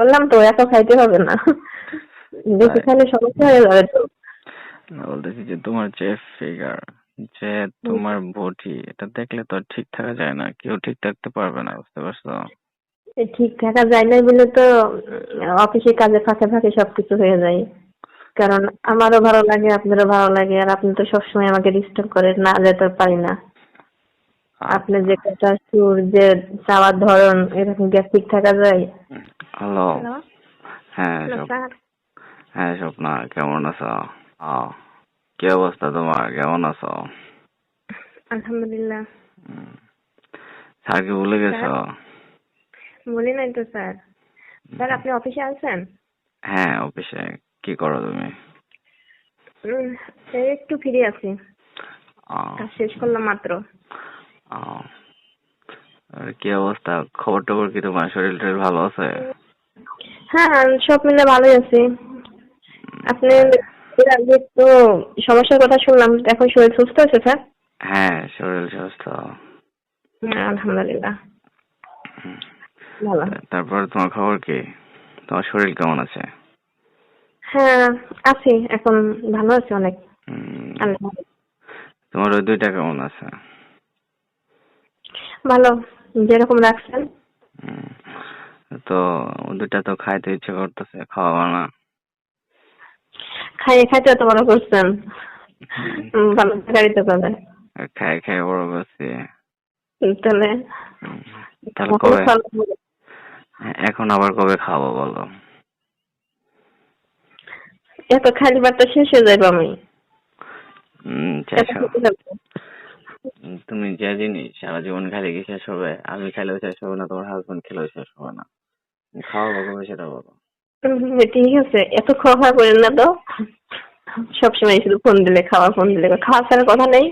বললাম তো এত খাইতে হবে না। বেশি খাইলে সমস্যা হয়ে যাবে তো। না বলতেছি যে তোমার যে ফিগার যে তোমার বডি এটা দেখলে তো ঠিক থাকা যায় না। কেউ ঠিক থাকতে পারবে না বুঝতে পারছ? এ ঠিক থাকা যায় না বলে তো অফিসে কাজে ফাঁকে ফাঁকে সবকিছু হয়ে যায়। কারণ আমারও ভালো লাগে আপনারও ভালো লাগে আর আপনি তো সবসময় আমাকে ডিস্টার্ব করেন না যেতে পারি না। আপনি যে কথা সুর যে চাওয়ার ধরন এরকম কি ঠিক থাকা যায়? হ্যালো হ্যাঁ হ্যাঁ স্বপ্না কেমন আছো? ও কি অবস্থা তোমার? কেমন আছো? আলহামদুলিল্লাহ। স্যারকে ভুলে গেছো? বলি নাই তো স্যার। স্যার আপনি অফিসে আছেন? হ্যাঁ অফিসে। কি করো তুমি? এই একটু ফিরে আছি শেষ করলাম মাত্র। আর কি অবস্থা? খবর টবর কি তোমার? শরীর টরীর ভালো আছে? হ্যাঁ সব মিলে ভালোই আছি। আপনি এর আগে তো সমস্যার কথা শুনলাম এখন শরীর সুস্থ আছে স্যার? হ্যাঁ শরীর সুস্থ। আলহামদুলিল্লাহ। ভালো। তারপর তোমার খবর কি? তোমার শরীর কেমন আছে? হ্যাঁ আছি এখন ভালো আছি অনেক। তোমার ওই দুইটা কেমন আছে? ভালো যেরকম রাখছেন তো দুইটা তো খাইতে ইচ্ছে করতেছে খাওয়াবো না। খাইয়ে খাইতে তো বড় করছেন। ভালো গাড়িতে আর খাই খাই বড় করছি। তাহলে তাহলে কবে? এখন আবার কবে খাব বলো? এত খালি বার্তা শেষ হয়ে যাবে আমি হুম, এত শেষ হবে। খেতে যাব। হুম, তুমি যে জিনিস সারা জীবন খাইলে কি শেষ হবে? আমি খাইলেও শেষ হবে না তোমার হাজবেন্ড খেলেও শেষ হবে না। খাওয়াবো কবে সেটা বলো। ঠিক আছে এত খাওয়া করেন না তো। সবসময় শুধু ফোন দিলে খাওয়া ফোন দিলে খাওয়া। ছাড়া কথা নেই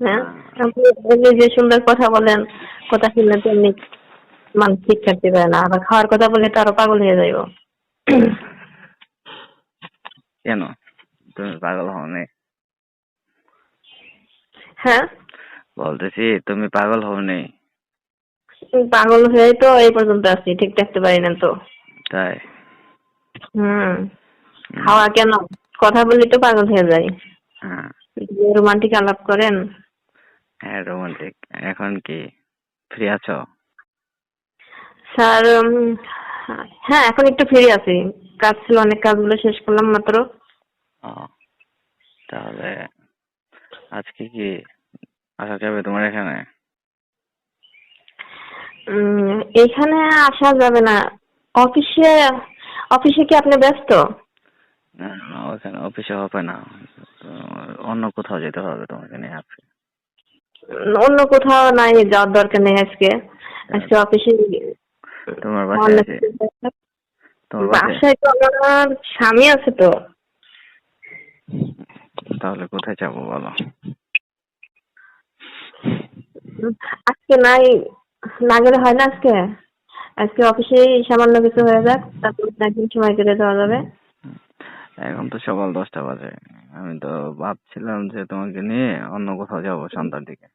হ্যাঁ? আপনি যে সুন্দর কথা বলেন কথা শুনলে তো এমনি মানুষ ঠিক থাকতে পারে না। আবার খাওয়ার কথা বললে তো আরও পাগল হয়ে যাইব। কেন? তুমি পাগল হও হ্যাঁ? বলতেছি তুমি পাগল হও নি পাগল হয়ে তো এই পর্যন্ত আছি ঠিক থাকতে পারি না তো। তাই? হুম। খাওয়া কেন? কথা বললে তো পাগল হয়ে যায় হ্যাঁ। রোমান্টিক আলাপ করেন। হ্যাঁ রোমান্টিক। এখন কি? ফ্রি আছো? স্যার হ্যাঁ এখন একটু ফ্রি আছি। কাজ ছিল অনেক কাজগুলো শেষ করলাম মাত্র। তাহলে আজকে কি আসা যাবে তোমার এখানে? এখানে আসা যাবে না। অফিসে অফিসে কি আপনি ব্যস্ত? না না, ওখানে অফিসে হবে না। অন্য কোথাও যেতে হবে তোমাকে নিয়ে আজকে। অন্য কোথাও নাই যাওয়ার দরকার নেই আজকে। আজকে অফিসে তোমার বাসায় আছে? তোমার বাসায়? বাসায় তো আমার স্বামী আছে তো। তাহলে কোথায় যাব বলো? আজকে নাই না গেলে হয় না আজকে? আজকে অফিসে সামান্য কিছু হয়ে যাক তারপর একদিন সময় কেটে দেওয়া যাবে। এখন তো সকাল দশটা বাজে। আমি তো ভাবছিলাম যে তোমাকে নিয়ে অন্য কোথাও যাব সন্ধ্যার দিকে।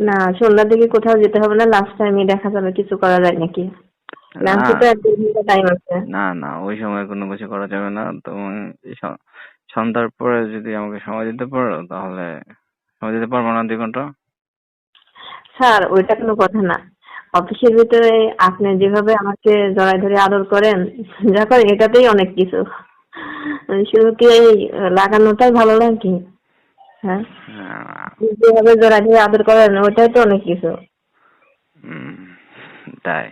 না সন্ধ্যার দিকে কোথাও যেতে হবে না লাস্ট টাইমে দেখা যাবে কিছু করা যায় নাকি? তো এক ঘণ্টা টাইম আছে। না না ওই সময় কোনো কিছু করা যাবে না। তুমি সন্ধ্যার পরে যদি আমাকে সময় দিতে পারো তাহলে সময় দিতে পারব না দুই ঘণ্টা? স্যার ওইটা কোনো কথা না। অফিসের ভিতরে আপনি যেভাবে আমাকে জড়াই ধরে আদর করেন যা করেন এটাতেই অনেক কিছু। শুধু কি এই লাগানোটাই ভালো লাগে হ্যাঁ? যেভাবে জড়াই ধরে আদর করেন ওটাই তো অনেক কিছু। তাই।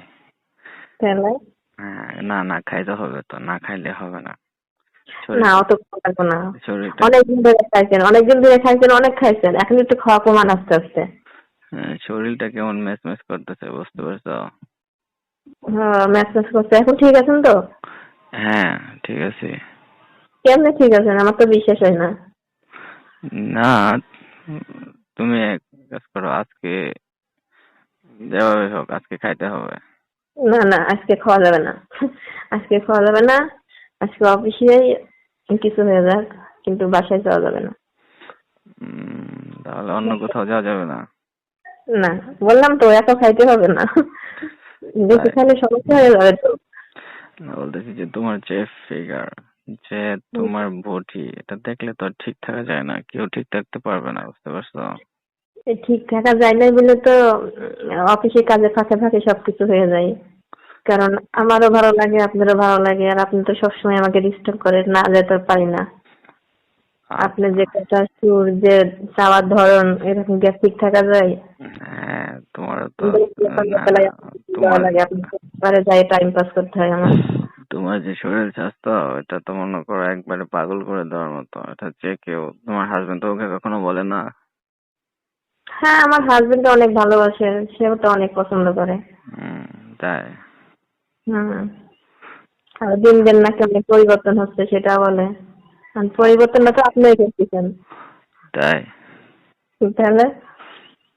তাহলে হ্যাঁ, না না খাইতে হবে তো না খাইলে হবে না। না অত পারব না। অনেকদিন ধরে খাইছেন অনেকদিন ধরে খাইছেন অনেক খাইছেন এখন একটু খাওয়া কমান আস্তে আস্তে। শরীরটা কেমন ম্যাচ ম্যাচ করতেছে বুঝতে পারছ? হ্যাঁ ম্যাচ ম্যাচ করছে। এখন ঠিক আছেন তো? হ্যাঁ ঠিক আছে। কেমনে ঠিক আছেন? আমার তো বিশ্বাস হয় না। না তুমি এক কাজ করো আজকে যেভাবে হোক আজকে খাইতে হবে। না না আজকে খাওয়া যাবে না। আজকে খাওয়া যাবে না। আজকে অফিসেই কিছু হয়ে যাক কিন্তু বাসায় যাওয়া যাবে না। তাহলে অন্য কোথাও যাওয়া যাবে না। না বললাম তো এত খাইতে হবে না। বেশি। খাইলে সমস্যা হয়ে যাবে তো। না বলতেছি যে তোমার যে ফিগার যে তোমার বডি এটা দেখলে তো ঠিক থাকা যায় না কেউ ঠিক থাকতে পারবে না বুঝতে পারছ? ঠিক থাকা যায় না বলে তো অফিসে কাজে ফাঁকে ফাঁকে সবকিছু হয়ে যায়। কারণ আমারও ভালো লাগে আপনারও ভালো লাগে আর আপনি তো সবসময় আমাকে ডিস্টার্ব করেন না যেতে পারি না। আপনি যে কথা সুর যে চাওয়ার ধরন এরকম কি ঠিক থাকা যায়? হ্যাঁ তোমার তো না, তোমার যাই টাইম পাস করতে হয় আমার। তোমার যে শরীর স্বাস্থ্য এটা তো মনে করো একবারে পাগল করে দেওয়ার মতো এটা যে কেউ তোমার হাজবেন্ড ওকে কখনো বলে না? হ্যাঁ আমার হাজবেন্ড অনেক ভালোবাসে সেও তো অনেক পছন্দ করে। তাই? হুম আর দিন দিন নাকি অনেক পরিবর্তন হচ্ছে সেটা বলে। পরিবর্তনটা তো আপনিই করতেছেন। তাই? তাহলে?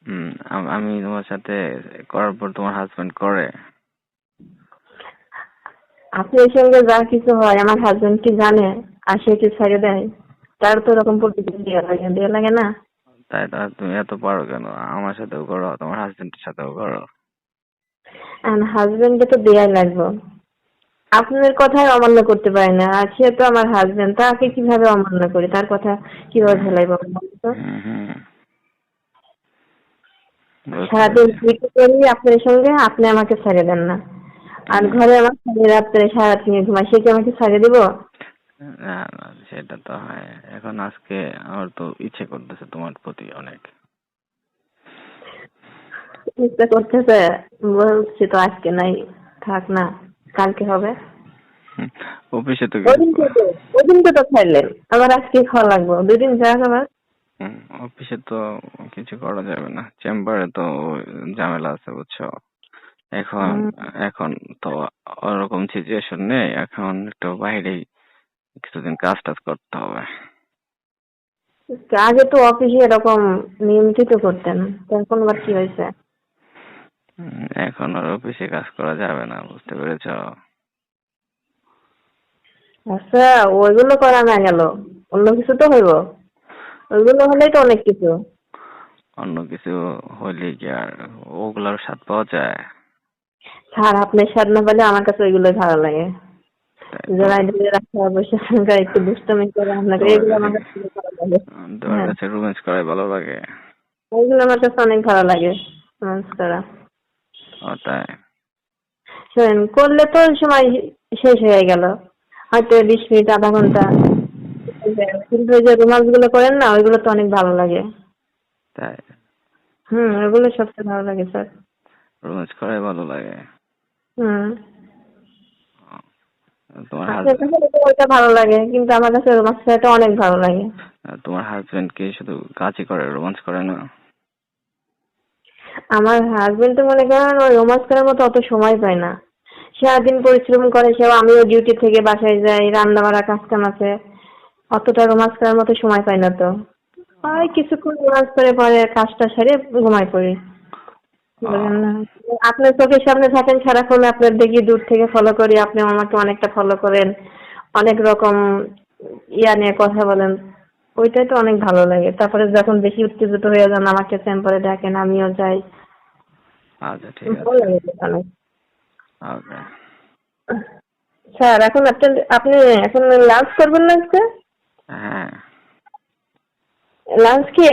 হুম আমি তোমার সাথে করার পর তোমার হাজবেন্ড করে। আপনার সঙ্গে যা কিছু হয় আমার হাজবেন্ড কি জানে? আর সে কি ছেড়ে দেয়? তার তো ওরকম প্রতিক্রিয়া দেওয়া লাগে দেওয়া লাগে না? তাই তাহলে তুমি এত পারো কেন? আমার সাথেও করো তোমার হাজবেন্ডের সাথেও করো। হাজবেন্ডকে তো দেয়াই লাগবে। আপনার কথাই অমান্য করতে পারি না। আর সে তো আমার হাজবেন্ড তাকে কীভাবে অমান্য করি? তার কথা কীভাবে ফেলাই বলুন তো? হুম হুম। সারাদিন। ডিউটি করি আপনার সঙ্গে আপনি আমাকে ছেড়ে দেন না। আর ঘরে আমার স্বামী রাত্রে সারাদিন ঘুমায় সে কি আমাকে ছেড়ে দিব? না না সেটা তো হয়। এখন আজকে আমার তো ইচ্ছে করতেছে তোমার প্রতি অনেক। ইচ্ছা করতেছে বলছি তো আজকে নাই থাক না। কালকে হবে। অফিসে তো ওদিনকে তো ওদিনকে তো খাইলেন আবার আজকে খাওয়া লাগবে। দুদিন যা খাবার অফিসে তো কিছু করা যাবে না। চেম্বারে তো ঝামেলা আছে বুঝছ? এখন এখন তো ওরকম সিচুয়েশন নেই। এখন একটু বাইরেই কিছুদিন কাজ টাজ করতে হবে। আগে তো অফিসে এরকম নিয়মিত করতেন। তখন আবার কি হয়েছে? এখন আর অফিসে কাজ করা যাবে না বুঝতে পেরেছ? আচ্ছা ওইগুলো করা না গেল। অন্য কিছু তো হইব। ওইগুলো হলেই তো অনেক কিছু। অন্য কিছু হইলে কি আর ওগুলার স্বাদ পাওয়া যায়? স্যার আপনার স্বাদ না পেলে আমার কাছে ওইগুলোই ভালো লাগে। যারা ধরে রাখা সঙ্গে একটু দুষ্টমি করে আপনাকে এগুলো আমার কাছে ভালো লাগে। তোমার হ্যাঁ। কাছে রোম্যান্স করাই ভালো লাগে? ওইগুলো আমার কাছে অনেক ভালো লাগে রোম্যান্স করা। ও তাই শোনেন করলে তো সময় শেষ হয়ে গেল। হয়তো বিশ মিনিট আধা ঘণ্টা। কিন্তু ওই যে রোমান্সগুলো করেন না ওইগুলো তো অনেক ভালো লাগে। তাই? হুম ওইগুলো সবচেয়ে ভালো লাগে স্যার। রোম্যান্স করাই ভালো লাগে। হুম। তোমার ওইটা ভালো লাগে কিন্তু আমার কাছে রোমান্স করাটা অনেক ভালো লাগে। তোমার হাজবেন্ড কি শুধু কাজই করে রোম্যান্স করে না? আমার হাজবেন্ড তো মনে করেন ওই রোমান্স করার মতো অত সময় পায় না। সারাদিন পরিশ্রম করে সেও আমিও ডিউটি থেকে বাসায় যাই রান্না বাড়া কাজ কাম আছে। অতটা রোমান্স করার মতো সময় পাই না তো। ওই কিছুক্ষণ রোমান্স করে পরে কাজটা সেরে ঘুমাই পড়ি। আপনার চোখের সামনে থাকেন সারাক্ষণ আপনার দেখি দূর থেকে ফলো করি আপনি আমাকে অনেকটা ফলো করেন। অনেক রকম ইয়া নিয়ে কথা বলেন। ওইটাই তো অনেক ভালো লাগে। তারপরে যখন বেশি উত্তেজিত হয়ে যান আমাকে চেম্বারে ডাকেন আমিও যাই। আচ্ছা ঠিক ভালো আছে লাগে অনেক ওকে স্যার এখন আপনি আপনি এখন লাঞ্চ করবেন না আজকে? হ্যাঁ। লাঞ্চ কি